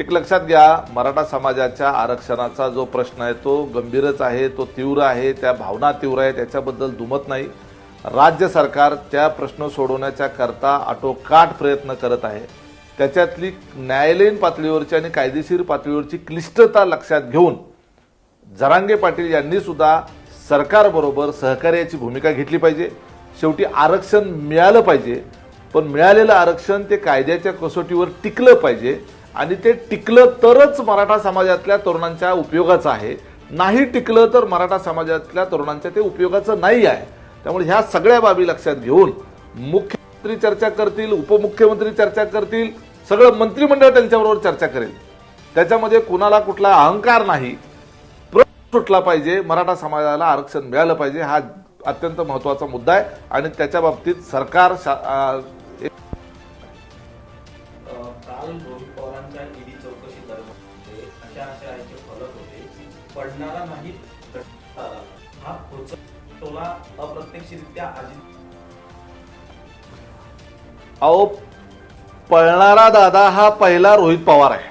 एक लक्षात घ्या मराठा समाजाच्या आरक्षणाचा जो प्रश्न आहे तो गंभीरच आहे तो तीव्र आहे त्या भावना तीव्र आहे त्याच्याबद्दल दुमत नाही. राज्य सरकार त्या प्रश्न सोडवण्याच्या करता आटोकाट प्रयत्न करत आहे. त्याच्यातली न्यायालयीन पातळीवरची आणि कायदेशीर पातळीवरची क्लिष्टता लक्षात घेऊन जरांगे पाटील यांनी सुद्धा सरकारबरोबर सहकार्याची भूमिका घेतली पाहिजे. शेवटी आरक्षण मिळालं पाहिजे पण मिळालेलं आरक्षण ते कायद्याच्या कसोटीवर टिकलं पाहिजे. आणि ते टिकलं तरच मराठा समाजातल्या तरुणांच्या उपयोगाचं आहे. नाही टिकलं तर मराठा समाजातल्या तरुणांच्या ते उपयोगाचं नाही आहे. त्यामुळे ह्या सगळ्या बाबी लक्षात घेऊन मुख्यमंत्री चर्चा करतील उपमुख्यमंत्री चर्चा करतील सगळं मंत्रिमंडळ त्यांच्याबरोबर चर्चा करेल. त्याच्यामध्ये कुणाला कुठला अहंकार नाही. प्रश्न सुटला पाहिजे मराठा समाजाला आरक्षण मिळालं पाहिजे हा अत्यंत महत्त्वाचा मुद्दा आहे. आणि त्याच्या बाबतीत सरकार शा- रोहित ईडी चौकशी दरम्यान अशा अशा याचे फलक होते. पडणारा नाही हा पुढचा टोला अप्रत्यक्षरित्या अजित अहो पळणारा दादा हा पहिला रोहित पवार आहे.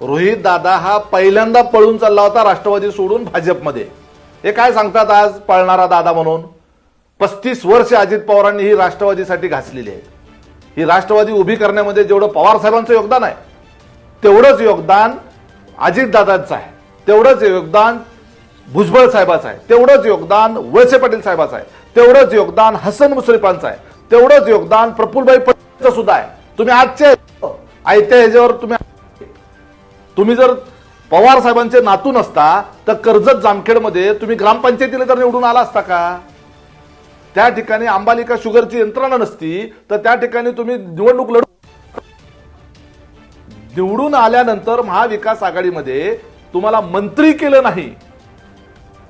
रोहित दादा हा पहिल्यांदा पळून चालला होता राष्ट्रवादी सोडून भाजपमध्ये. हे काय सांगतात आज पळणारा दादा म्हणून? पस्तीस वर्ष अजित पवारांनी ही राष्ट्रवादीसाठी घासलेली आहे ही राष्ट्रवादी उभी करण्यामध्ये जेवढं पवार साहेबांचं योगदान आहे तेवढंच योगदान अजितदादांचं आहे. तेवढंच योगदान भुजबळ साहेबाचं आहे. तेवढंच योगदान वळसे पाटील साहेबाचं आहे. तेवढंच योगदान हसन मुश्रीफांचं आहे. तेवढंच योगदान प्रफुल्लभाई पटेलचं सुद्धा आहे. तुम्ही आजचे आयत्या ह्याच्यावर तुम्ही तुम्ही जर पवार साहेबांचे नातू नसता तर कर्जत जामखेडमध्ये तुम्ही ग्रामपंचायतीला तर निवडून आला असता का? त्या ठिकाणी अंबालिका शुगरची यंत्रणा नसती तर त्या ठिकाणी तुम्ही निवडणूक लढू निवडून आल्यानंतर महाविकास आघाडीमध्ये तुम्हाला मंत्री केलं नाही.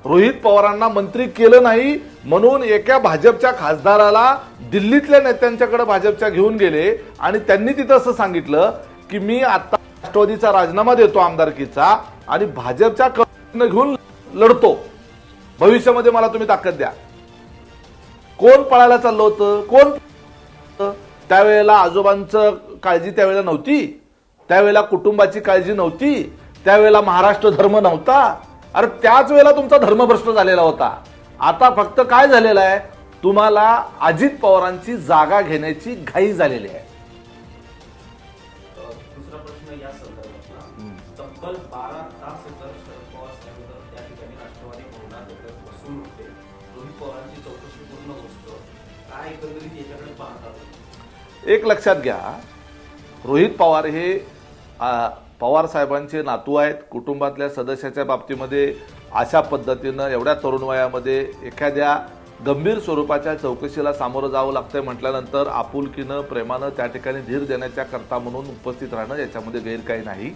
रोहित पवारांना मंत्री केलं नाही म्हणून एका भाजपच्या खासदाराला दिल्लीतल्या नेत्यांच्याकडे भाजपच्या घेऊन गेले आणि त्यांनी तिथं असं सांगितलं की मी आता राष्ट्रवादीचा राजीनामा देतो आमदारकीचा आणि भाजपच्या घेऊन लढतो. भविष्यामध्ये मला तुम्ही ताकद द्या. कोण पळायला चाललं होतं? कोण? त्यावेळेला आजोबांचं काळजी त्यावेळेला नव्हती. त्यावेळेला कुटुंबाची काळजी नव्हती. त्यावेळेला महाराष्ट्र धर्म नव्हता. अरे त्याच वेळेला तुमचा धर्मभ्रष्ट झालेला होता. आता फक्त काय झालेलं आहे? तुम्हाला अजित पवारांची जागा घेण्याची घाई झालेली आहे. तब्बल बारा तास शरद पवार त्या ठिकाणी राष्ट्रवादी भवनात बसून होते. चौकशी पूर्ण काय एकंदरीत याच्याकडे पाहतात? एक लक्षात घ्या रोहित पवार हे पवार साहेबांचे नातू आहेत. कुटुंबातल्या सदस्याच्या बाबतीमध्ये अशा पद्धतीनं एवढ्या तरुण वयामध्ये एखाद्या गंभीर स्वरूपाच्या चौकशीला सामोरं जावं लागतंय म्हटल्यानंतर आपुलकीनं प्रेमानं त्या ठिकाणी धीर देण्याच्या करता म्हणून उपस्थित राहणं याच्यामध्ये गैर काही नाही.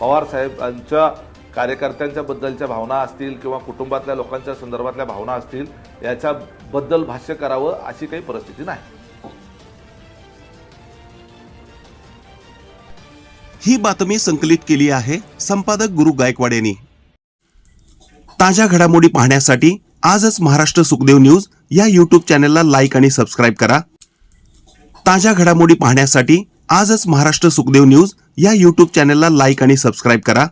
पवार साहेबांच्या कार्यकर्त्यांच्या बद्दलच्या भावना असतील किंवा कुटुंबातल्या लोकांच्या संदर्भातल्या भावना असतील याच्याबद्दल भाष्य करावं अशी काही परिस्थिती नाही. ही बातमी संकलित केली आहे संपादक गुरु गायकवाड यांनी. ताज्या घडामोडी पाहण्यासाठी आजच महाराष्ट्र सुखदेव न्यूज या यूट्यूब चॅनलला लाईक आणि सबस्क्राईब करा. ताज्या घडामोडी पाहण्यासाठी आजच महाराष्ट्र सुखदेव न्यूज या यूट्यूब चॅनलला लाईक आणि सबस्क्राईब करा.